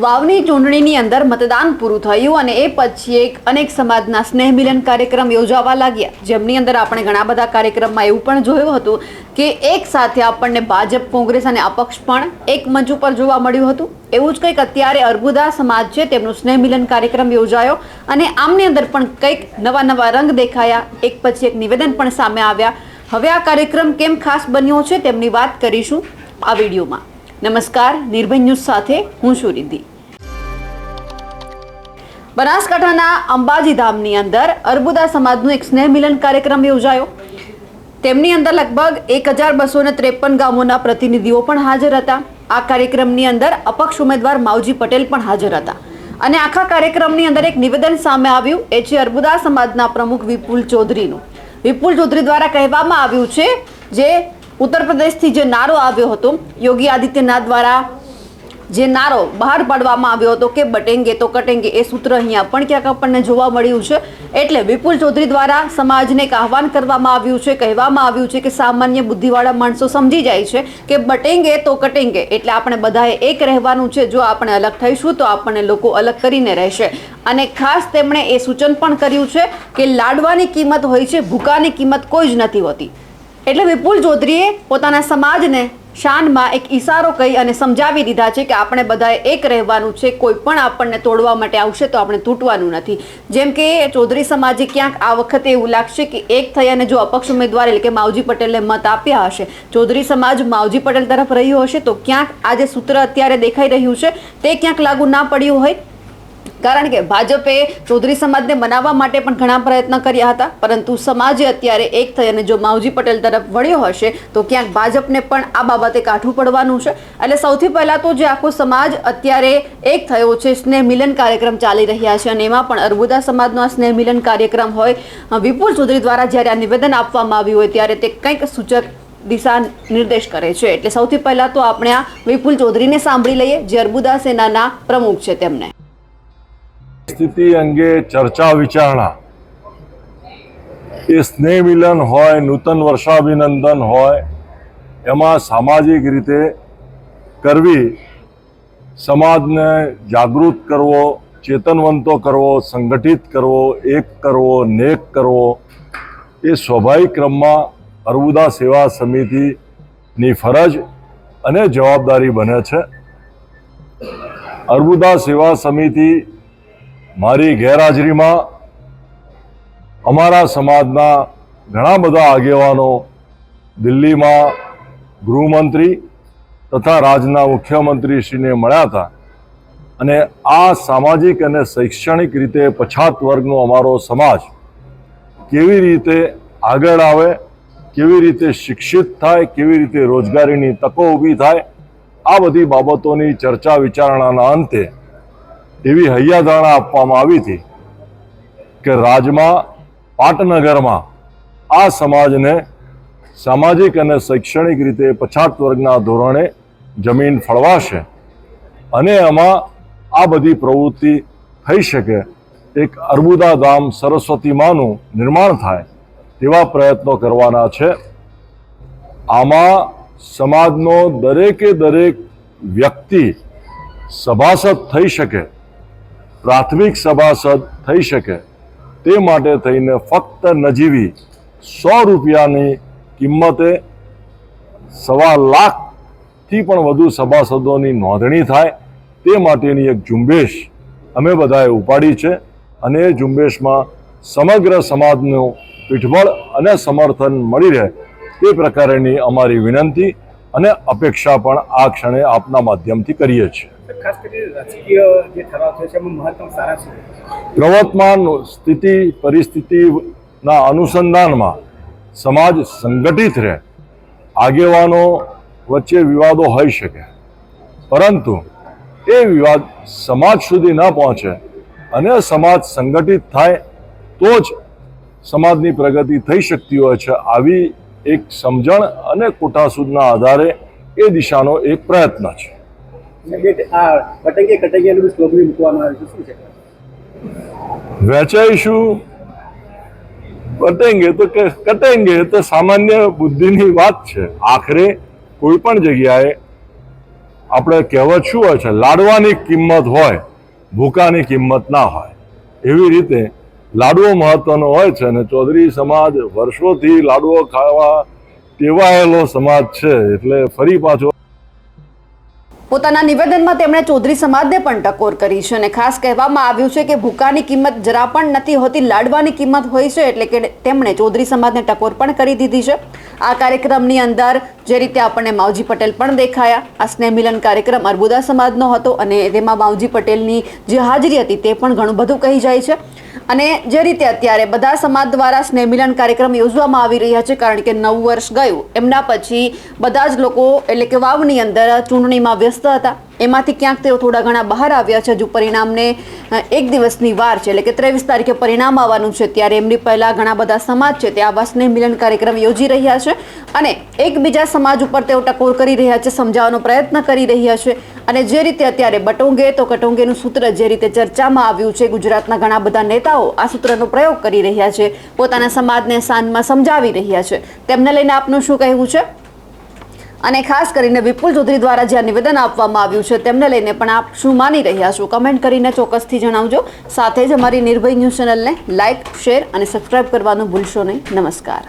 વાવની ચૂંટણીની અંદર મતદાન પૂરું થયું અને એ પછી એક અનેક સમાજના સ્નેહ મિલન કાર્યક્રમ યોજાવા લાગ્યા. જેમની અંદર આપણે ઘણા બધા કાર્યક્રમમાં એવું પણ જોયું હતું કે એક સાથે આપણને ભાજપ, કોંગ્રેસ અને અપક્ષ પણ એક મંચ ઉપર જોવા મળ્યું હતું. એવું જ કંઈક અત્યારે અર્બુદા સમાજ છે, તેમનું સ્નેહ મિલન કાર્યક્રમ યોજાયો અને આમની અંદર પણ કંઈક નવા નવા રંગ દેખાયા. એક પછી એક નિવેદન પણ સામે આવ્યા. હવે આ કાર્યક્રમ કેમ ખાસ બન્યો છે તેમની વાત કરીશું આ વિડીયોમાં. નમસ્કાર, નિર્ભય ન્યૂઝ સાથે હું છું રિદ્ધિ. બનાસકાંઠાના અંબાજી ધામની અંદર અર્બુદા સમાજનું એક સ્નેહ મિલન કાર્યક્રમ યોજાયો. તેમની અંદર લગભગ એક હજાર બસો ને ત્રેપન ગામોના પ્રતિનિધિઓ પણ હાજર હતા. આ કાર્યક્રમની અંદર અપક્ષ ઉમેદવાર માવજી પટેલ પણ હાજર હતા. અને આખા કાર્યક્રમની અંદર એક નિવેદન સામે આવ્યું એ છે અર્બુદા સમાજના પ્રમુખ વિપુલ ચૌધરીનું. વિપુલ ચૌધરી દ્વારા કહેવામાં આવ્યું છે જે ઉત્તર પ્રદેશથી જે નારો આવ્યો હતો, યોગી આદિત્યનાથ દ્વારા જે નારો બહાર પાડવામાં આવ્યો હતો કે બટેંગે તો કટેંગે એ સૂત્ર અહીંયા પણ ક્યાંક આપણને જોવા મળ્યું છે. એટલે વિપુલ ચૌધરી દ્વારા સમાજને એક આહવાન કરવામાં આવ્યું છે, કહેવામાં આવ્યું છે કે સામાન્ય બુદ્ધિવાળા માણસો સમજી જાય છે કે બટેંગે તો કટેંગે એટલે આપણે બધાએ એક રહેવાનું છે. જો આપણે અલગ થઈશું તો આપણને લોકો અલગ કરીને રહેશે. અને ખાસ તેમણે એ સૂચન પણ કર્યું છે કે લાડવાની કિંમત હોય છે, ભૂકાની કિંમત કોઈ જ નથી હોતી. એટલે વિપુલ ચૌધરીએ પોતાના સમાજને શાનમાં એક ઈશારો કહી અને સમજાવી દીધા છે કે આપણે બધાએ એક રહેવાનું છે, કોઈ પણ આપણને તોડવા માટે આવશે તો આપણે તૂટવાનું નથી. જેમ કે ચૌધરી સમાજે ક્યાંક આ વખતે એવું લાગશે કે એક થઈ અને જો અપક્ષ ઉમેદવાર એટલે કે માવજી પટેલને મત આપ્યા હશે, ચૌધરી સમાજ માવજી પટેલ તરફ રહ્યો હશે, તો ક્યાંક આ જે સૂત્ર અત્યારે દેખાઈ રહ્યું છે, તે ક્યાંક લાગુ ના પડ્યું હોય. કારણ કે ભાજપે ચૌધરી સમાજને મનાવવા માટે પણ ઘણા પ્રયત્ન કર્યા હતા, પરંતુ સમાજે અત્યારે એક થઈ અને જો માવજી પટેલ તરફ વળ્યો હશે, તો ક્યાંક ભાજપને પણ આ બાબતે કાઠું પડવાનું છે. એટલે સૌથી પહેલાં તો જે આખો સમાજ અત્યારે એક થયો છે, સ્નેહ મિલન કાર્યક્રમ ચાલી રહ્યા છે અને એમાં પણ અર્બુદા સમાજનો આ સ્નેહ મિલન કાર્યક્રમ હોય વિપુલ ચૌધરી દ્વારા જ્યારે આ નિવેદન આપવામાં આવ્યું હોય, ત્યારે તે કંઈક સૂચક દિશા નિર્દેશ કરે છે. એટલે સૌથી પહેલાં તો આપણે આ વિપુલ ચૌધરીને સાંભળી લઈએ, જે અર્બુદા સેનાના પ્રમુખ છે તેમને. સ્થિતિ અંગે ચર્ચા વિચારણા. એ સ્નેહ મિલન હોય, નૂતન વર્ષાભિનંદન હોય, એમાં સામાજિક રીતે કરવી, સમાજને જાગૃત કરવો, ચેતનવંતો કરવો, સંગઠિત કરવો, એક કરવો, નેક કરવો, એ સ્વાભાવિક ક્રમમાં અર્બુદા સેવા સમિતિની ફરજ અને જવાબદારી બને છે. અર્બુદા સેવા સમિતિ મારી ગેરહાજરીમાં અમારા સમાજના ઘણા બધા આગેવાનો, દિલ્હીમાં ગૃહમંત્રી તથા રાજ્યના મુખ્યમંત્રીશ્રીને મળ્યા હતા અને આ સામાજિક અને શૈક્ષણિક રીતે પછાત વર્ગનો અમારો સમાજ કેવી રીતે આગળ આવે, કેવી રીતે શિક્ષિત થાય, કેવી રીતે રોજગારીની તકો ઊભી થાય, આ બધી બાબતોની ચર્ચા વિચારણાના અંતે એવી હૈયાધારણા આપવામાં આવી હતી કે રાજમાં, પાટનગરમાં આ સમાજને સામાજિક અને શૈક્ષણિક રીતે પછાત વર્ગના ધોરણે જમીન ફળવાશે અને એમાં આ બધી પ્રવૃત્તિ થઈ શકે, એક અર્બુદા ધામ સરસ્વતી માનું નિર્માણ થાય તેવા પ્રયત્નો કરવાના છે. આમાં સમાજનો દરેકે દરેક વ્યક્તિ સભાસદ થઈ શકે પ્રાથમિક સભાસદ થઈ શકે. તે માટે થઈને ફક્ત નજીવી સો રૂપિયાની કિંમતે સવા લાખથી પણ વધુ સભાસદોની નોંધણી થાય. તે માટેની એક ઝુંબેશ અમે બધાએ ઉપાડી છે અને એ ઝુંબેશમાં સમગ્ર સમાજનું પીઠબળ અને સમર્થન મળી રહે. તે પ્રકારેની અમારી વિનંતી અને અપેક્ષા પણ આ ક્ષણે આપના માધ્યમથી કરીએ છીએ. પ્રવર્તમાન સ્થિતિ પરિસ્થિતિના અનુસંધાનમાં સમાજ સંગઠિત રહે આગેવાનો વચ્ચે વિવાદો હોઈ શકે. પરંતુ એ વિવાદ સમાજ સુધી ન પહોંચે અને સમાજ સંગઠિત થાય તો જ સમાજની પ્રગતિ થઈ શકતી હોય છે આવી એક સમજણ અને કોટાસૂદના આધારે એ દિશાનો એક પ્રયત્ન છે. વેચાઈશું. કટેંગે તો કટેંગે તો સામાન્ય બુદ્ધિની વાત છે. આખરે કોઈ પણ જગ્યાએ આપણે કહેવત શું હોય છે? લાડવાની કિંમત હોય ભૂકાની કિંમત ના હોય. એવી રીતે લાડવો મહત્વનો હોય છે અને ચૌધરી સમાજ વર્ષોથી લાડવો ખાવા ટેવાયેલો સમાજ છે એટલે ફરી પાછો પોતાના નિવેદનમાં તેમણે ચૌધરી સમાજને પણ ટકોર કરી છે અને ખાસ કહેવામાં આવ્યું છે કે ભૂકાની કિંમત જરા પણ નથી હોતી, લાડવાની કિંમત હોય છે એટલે કે તેમણે ચૌધરી સમાજને ટકોર પણ કરી દીધી છે. આ કાર્યક્રમની અંદર જે રીતે આપણને માવજી પટેલ પણ દેખાયા. આ સ્નેહ મિલન કાર્યક્રમ અર્બુદા સમાજનો હતો અને તેમાં માવજી પટેલની જે હાજરી હતી તે પણ ઘણું બધું કહી જાય છે. અને જે રીતે અત્યારે બધા સમાજ દ્વારા સ્નેહ મિલન કાર્યક્રમ યોજવામાં આવી રહ્યા છે, કારણ કે નવું વર્ષ ગયું. એમના પછી બધા જ લોકો એટલે કે વાવની અંદર ચૂંટણીમાં વ્યસ્ત હતા. એમાંથી ક્યાંક તેઓ થોડા ઘણા બહાર આવ્યા છે, હજુ પરિણામને એક દિવસની વાર છે, એટલે કે ત્રેવીસ તારીખે પરિણામ આવવાનું છે, ત્યારે એમની પહેલાં ઘણા બધા સમાજ છે, તે આવા સ્નેહ મિલન કાર્યક્રમ યોજી રહ્યા છે અને એકબીજા સમાજ ઉપર તેઓ ટકોર કરી રહ્યા છે, સમજાવવાનો પ્રયત્ન કરી રહ્યા છે અને જે રીતે અત્યારે બટોંગે, તો કટોંગેનું સૂત્ર જે રીતે ચર્ચામાં આવ્યું છે, ગુજરાતના ઘણા બધા નેતાઓ આ સૂત્રનો પ્રયોગ કરી રહ્યા છે, પોતાના સમાજને શાનમાં સમજાવી રહ્યા છે. તેમને લઈને આપનું શું કહેવું છે? અને ખાસ કરીને વિપુલ ચૌધરી દ્વારા જે નિવેદન આપવામાં આવ્યું છે, તેમને લઈને પણ આપ શું માની રહ્યા છો? કમેન્ટ કરીને ચોક્કસથી જણાવજો. સાથે જ અમારી નિર્ભય ન્યૂઝ ચેનલને લાઇક શેર અને સબસ્ક્રાઇબ કરવાનું ભૂલશો નહીં. નમસ્કાર.